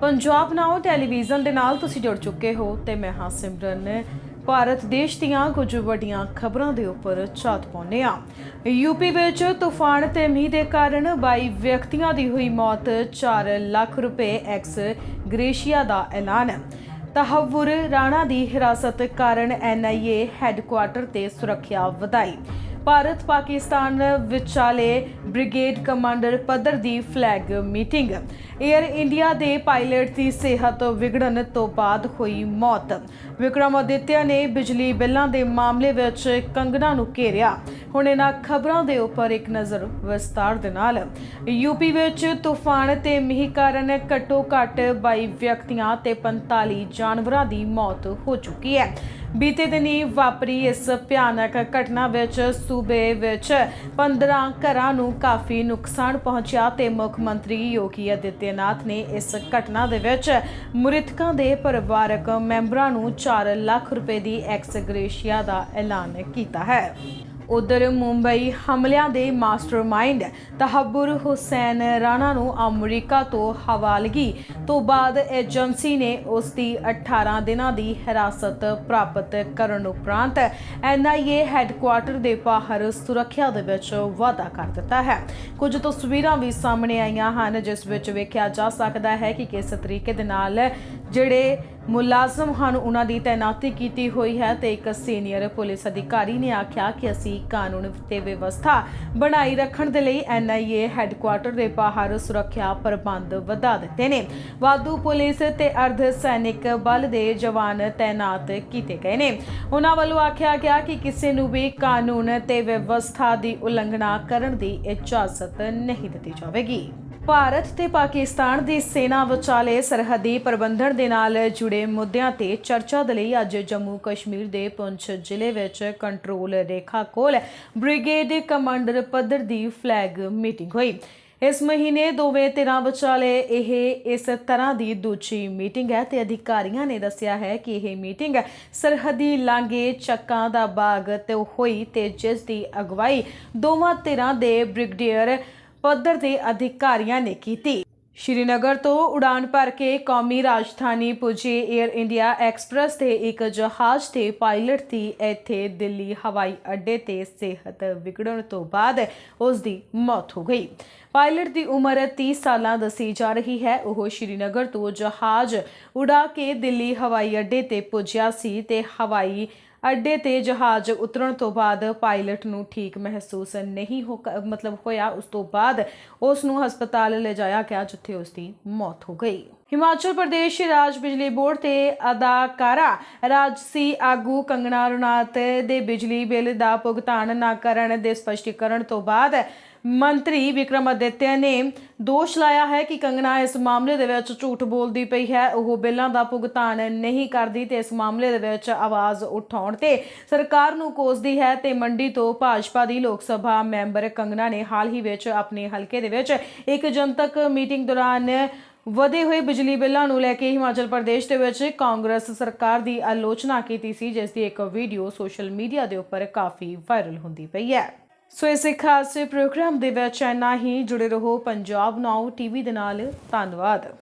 ਪੰਜਾਬ ਨਾਓ television ਦੇ ਨਾਲ ਤੁਸੀਂ ਜੁੜ ਚੁੱਕੇ ਹੋ ਤੇ ਮੈਂ ਹਾਂ ਸਿਮਰਨ। ਭਾਰਤ ਦੇਸ਼ ਦੀਆਂ ਕੁਝ ਵੱਡੀਆਂ ਖਬਰਾਂ ਦੇ ਉੱਪਰ ਝਾਤ ਪਾਉਂਦੇ ਆ ਯੂਪੀ ਵਿੱਚ ਤੂਫਾਨ ਤੇ ਮੀਂਹ ਦੇ ਕਾਰਨ 22 ਵਿਅਕਤੀਆਂ ਦੀ ਹੋਈ ਮੌਤ 4 ਲੱਖ ਰੁਪਏ ਐਕਸ ਗ੍ਰੇਸ਼ੀਆ ਦਾ ਐਲਾਨ। ਤਹਵੁਰ ਰਾਣਾ ਦੀ ਹਿਰਾਸਤ ਕਾਰਨ ਐਨਆਈਏ ਹੈੱਡਕੁਆਰਟਰ ਤੇ ਸੁਰੱਖਿਆ ਵਧਾਈ। ਭਾਰਤ ਪਾਕਿਸਤਾਨ ਵਿਚਾਲੇ ਬ੍ਰਿਗੇਡ ਕਮਾਂਡਰ ਪੱਧਰ ਦੀ ਫਲੈਗ ਮੀਟਿੰਗ। 에ਅਰ ਇੰਡੀਆ ਦੇ ਪਾਇਲਟ ਦੀ ਸਿਹਤ ਵਿਗੜਨ ਤੋਂ ਬਾਅਦ ਹੋਈ ਮੌਤ। ਵਿਕਰਮ ਵਿਕਰਮਾਦਿੱਤਿਆ ਨੇ ਬਿਜਲੀ ਬਿੱਲਾਂ ਦੇ ਮਾਮਲੇ ਵਿੱਚ ਕੰਗਣਾ ਨੂੰ ਘੇਰਿਆ। ਹੁਣ ਇਹਨਾਂ ਖਬਰਾਂ ਦੇ ਉੱਪਰ ਇੱਕ ਨਜ਼ਰ ਵਿਸਤਾਰ ਦੇ ਨਾਲ। ਯੂਪੀ ਵਿੱਚ ਤੂਫਾਨ ਤੇ ਮੀਂਹ ਕਾਰਨ ਘੱਟੋ ਘੱਟ 22 ਵਿਅਕਤੀਆਂ ਤੇ 45 ਜਾਨਵਰਾਂ ਦੀ ਮੌਤ ਹੋ ਚੁੱਕੀ ਹੈ। ਬੀਤੇ ਦਿਨੀ ਵਾਪਰੀ ਇਸ ਭਿਆਨਕ ਘਟਨਾ ਵਿੱਚ ਸੂਬੇ ਵਿੱਚ 15 ਘਰਾਂ ਨੂੰ ਕਾਫੀ ਨੁਕਸਾਨ ਪਹੁੰਚਿਆ ਤੇ ਮੁੱਖ ਮੰਤਰੀ ਯੋਗੀ ਆਦਿੱਤਿਆਨਾਥ ਨੇ ਇਸ ਘਟਨਾ ਦੇ ਵਿੱਚ ਮ੍ਰਿਤਕਾਂ ਦੇ ਪਰਿਵਾਰਕ ਮੈਂਬਰਾਂ ਨੂੰ 4 ਲੱਖ ਰੁਪਏ ਦੀ ਐਕਸ ਗ੍ਰੇਸ਼ੀਆ ਦਾ ਐਲਾਨ ਕੀਤਾ ਹੈ। ਉਧਰ ਮੁੰਬਈ ਹਮਲਿਆਂ ਦੇ ਮਾਸਟਰਮਾਈਂਡ ਤਹੱਬੁਰ ਹੁਸੈਨ ਰਾਣਾ ਨੂੰ ਅਮਰੀਕਾ ਤੋਂ ਹਵਾਲਗੀ ਤੋਂ ਬਾਅਦ ਏਜੰਸੀ ਨੇ ਉਸ ਦੀ 18 ਦਿਨਾਂ ਦੀ ਹਿਰਾਸਤ ਪ੍ਰਾਪਤ ਕਰਨ ਉਪਰੰਤ ਐਨਆਈਏ ਹੈੱਡਕੁਆਰਟਰ ਦੇ ਬਾਹਰ ਸੁਰੱਖਿਆ ਦੇ ਵਿੱਚ ਵਾਧਾ ਕਰ ਦਿੱਤਾ ਹੈ। ਕੁਝ ਤਸਵੀਰਾਂ ਵੀ ਸਾਹਮਣੇ ਆਈਆਂ ਹਨ, ਜਿਸ ਵਿੱਚ ਵੇਖਿਆ ਜਾ ਸਕਦਾ ਹੈ ਕਿ ਕਿਸ ਤਰੀਕੇ ਦੇ ਨਾਲ ਜਿਹੜੇ ਮੁਲਾਜ਼ਮ ਹਨ, ਉਹਨਾਂ ਦੀ ਤਾਇਨਾਤੀ ਕੀਤੀ ਹੋਈ ਹੈ ਤੇ ਇੱਕ ਸੀਨੀਅਰ ਪੁਲਿਸ ਅਧਿਕਾਰੀ ਨੇ ਆਖਿਆ ਕਿ ਅਸੀਂ ਕਾਨੂੰਨ ਤੇ ਵਿਵਸਥਾ ਬਣਾਈ ਰੱਖਣ ਦੇ ਲਈ ਐਨਆਈਏ ਹੈੱਡਕੁਆਰਟਰ ਦੇ ਬਾਹਰ ਸੁਰੱਖਿਆ ਪ੍ਰਬੰਧ ਵਧਾ ਦਿੱਤੇ ਨੇ। ਵਾਧੂ ਪੁਲਿਸ ਤੇ ਅਰਧ ਸੈਨਿਕ ਬਲ ਦੇ ਜਵਾਨ ਤਾਇਨਾਤ ਕੀਤੇ ਗਏ ਨੇ। ਉਹਨਾਂ ਵੱਲੋਂ ਆਖਿਆ ਗਿਆ ਕਿ ਕਿਸੇ ਨੂੰ ਵੀ ਕਾਨੂੰਨ ਤੇ ਵਿਵਸਥਾ ਦੀ ਉਲੰਘਣਾ ਕਰਨ ਦੀ ਇਜਾਜ਼ਤ ਨਹੀਂ ਦਿੱਤੀ ਜਾਵੇਗੀ। ਭਾਰਤ ਤੇ ਪਾਕਿਸਤਾਨ ਦੀ ਸੈਨਾ ਵਿਚਾਲੇ ਸਰਹੱਦੀ ਪ੍ਰਬੰਧਨ ਦੇ ਨਾਲ ਜੁੜੇ ਮੁੱਦਿਆਂ ਤੇ ਚਰਚਾ ਦੇ ਲਈ ਅੱਜ ਜੰਮੂ ਕਸ਼ਮੀਰ ਦੇ ਪੁੰਛ ਜ਼ਿਲ੍ਹੇ ਵਿੱਚ ਕੰਟਰੋਲ ਰੇਖਾ ਕੋਲ ਬ੍ਰਿਗੇਡ ਕਮਾਂਡਰ ਪੱਧਰ ਦੀ ਫਲੈਗ ਮੀਟਿੰਗ ਹੋਈ। ਇਸ ਮਹੀਨੇ ਦੋਵੇਂ ਧਿਰਾਂ ਵਿਚਾਲੇ ਇਹ ਇਸ ਤਰ੍ਹਾਂ ਦੀ ਦੂਜੀ ਮੀਟਿੰਗ ਹੈ ਤੇ ਅਧਿਕਾਰੀਆਂ ਨੇ ਦੱਸਿਆ ਹੈ ਕਿ ਇਹ ਮੀਟਿੰਗ ਸਰਹੱਦੀ ਲਾਂਗੇ ਚੱਕਾਂ ਦਾ ਬਾਗ ਤੇ ਹੋਈ ਤੇ ਜਿਸ ਦੀ ਅਗਵਾਈ ਦੋਵਾਂ ਧਿਰਾਂ ਦੇ ਬ੍ਰਿਗੇਡੀਅਰ ਪੱਧਰ ਦੇ ਅਧਿਕਾਰੀਆਂ ਨੇ ਕੀਤੀ। ਸ਼੍ਰੀਨਗਰ ਤੋਂ ਉਡਾਨ ਭਰ ਕੇ ਕੌਮੀ ਰਾਜਧਾਨੀ ਪੁੱਜੇ 에ਅਰ ਇੰਡੀਆ ਐਕਸਪ੍ਰੈਸ ਦੇ ਇੱਕ ਜਹਾਜ਼ ਤੇ ਪਾਇਲਟ ਦੀ ਇੱਥੇ ਦਿੱਲੀ ਹਵਾਈ ਅੱਡੇ ਤੇ ਸਿਹਤ ਵਿਗੜਨ ਤੋਂ ਬਾਅਦ ਉਸ ਦੀ ਮੌਤ ਹੋ ਗਈ। ਪਾਇਲਟ ਦੀ ਉਮਰ 30 ਸਾਲਾਂ ਦੱਸੀ ਜਾ ਰਹੀ ਹੈ। ਉਹ ਸ਼੍ਰੀਨਗਰ ਤੋਂ ਜਹਾਜ਼ ਉਡਾ ਕੇ ਦਿੱਲੀ ਹਵਾਈ ਅੱਡੇ ਤੇ ਪੁੱਜਿਆ ਸੀ ਤੇ ਹਵਾਈ ਅੱਡੇ ਤੇ ਜਹਾਜ਼ ਉਤਰਨ ਤੋਂ ਬਾਅਦ ਪਾਇਲਟ ਨੂੰ ਠੀਕ ਮਹਿਸੂਸ ਨਹੀਂ ਹੋ ਮਤਲਬ ਹੋਇਆ। ਉਸ ਤੋਂ ਬਾਅਦ ਉਸ ਨੂੰ ਹਸਪਤਾਲ ਲਿਜਾਇਆ ਗਿਆ, ਜਿੱਥੇ ਉਸ ਦੀ ਮੌਤ ਹੋ ਗਈ। ਹਿਮਾਚਲ ਪ੍ਰਦੇਸ਼ ਰਾਜ ਬਿਜਲੀ ਬੋਰਡ ਤੇ ਅਦਾਕਾਰਾ ਰਾਜਸੀ ਆਗੂ ਕੰਗਣਾ ਰਣਾਤ ਦੇ ਬਿਜਲੀ ਬਿੱਲ ਦਾ ਭੁਗਤਾਨ ਨਾ ਕਰਨ ਦੇ ਸਪਸ਼ਟੀਕਰਨ ਤੋਂ ਬਾਅਦ ਮੰਤਰੀ ਵਿਕਰਮ ਵਿਕਰਮਾਦਿੱਤਿਆ ਨੇ ਦੋਸ਼ ਲਾਇਆ ਹੈ ਕਿ ਕੰਗਣਾ ਇਸ ਮਾਮਲੇ ਦੇ ਵਿੱਚ ਝੂਠ ਬੋਲਦੀ ਪਈ ਹੈ। ਉਹ ਬਿੱਲਾਂ ਦਾ ਭੁਗਤਾਨ ਨਹੀਂ ਕਰਦੀ ਤੇ ਇਸ ਮਾਮਲੇ ਦੇ ਵਿੱਚ ਆਵਾਜ਼ ਉਠਾਉਣ ਤੇ ਸਰਕਾਰ ਨੂੰ ਕੋਸਦੀ ਹੈ ਤੇ ਮੰਡੀ ਤੋਂ ਭਾਜਪਾ ਦੀ ਲੋਕ ਸਭਾ ਮੈਂਬਰ ਕੰਗਣਾ ਨੇ ਹਾਲ ਹੀ ਵਿੱਚ ਆਪਣੇ ਹਲਕੇ ਦੇ ਵਿੱਚ ਇੱਕ ਜਨਤਕ ਮੀਟਿੰਗ ਦੌਰਾਨ ਵਧੇ ਹੋਏ ਬਿਜਲੀ ਬਿੱਲਾਂ ਨੂੰ ਲੈ ਕੇ ਹਿਮਾਚਲ ਪ੍ਰਦੇਸ਼ ਦੇ ਵਿੱਚ ਕਾਂਗਰਸ ਸਰਕਾਰ ਦੀ ਆਲੋਚਨਾ ਕੀਤੀ ਸੀ, ਜਿਸ ਦੀ ਇੱਕ ਵੀਡੀਓ ਸੋਸ਼ਲ ਮੀਡੀਆ ਦੇ ਉੱਪਰ ਕਾਫੀ ਵਾਇਰਲ ਹੁੰਦੀ ਪਈ ਹੈ। ਸੋ ਇਸ ਖਾਸ ਪ੍ਰੋਗਰਾਮ ਦੇ ਵਿੱਚ ਇੰਨਾ ਹੀ। ਜੁੜੇ ਰਹੋ ਪੰਜਾਬ ਨਾਓ ਟੀਵੀ ਦੇ ਨਾਲ। ਧੰਨਵਾਦ।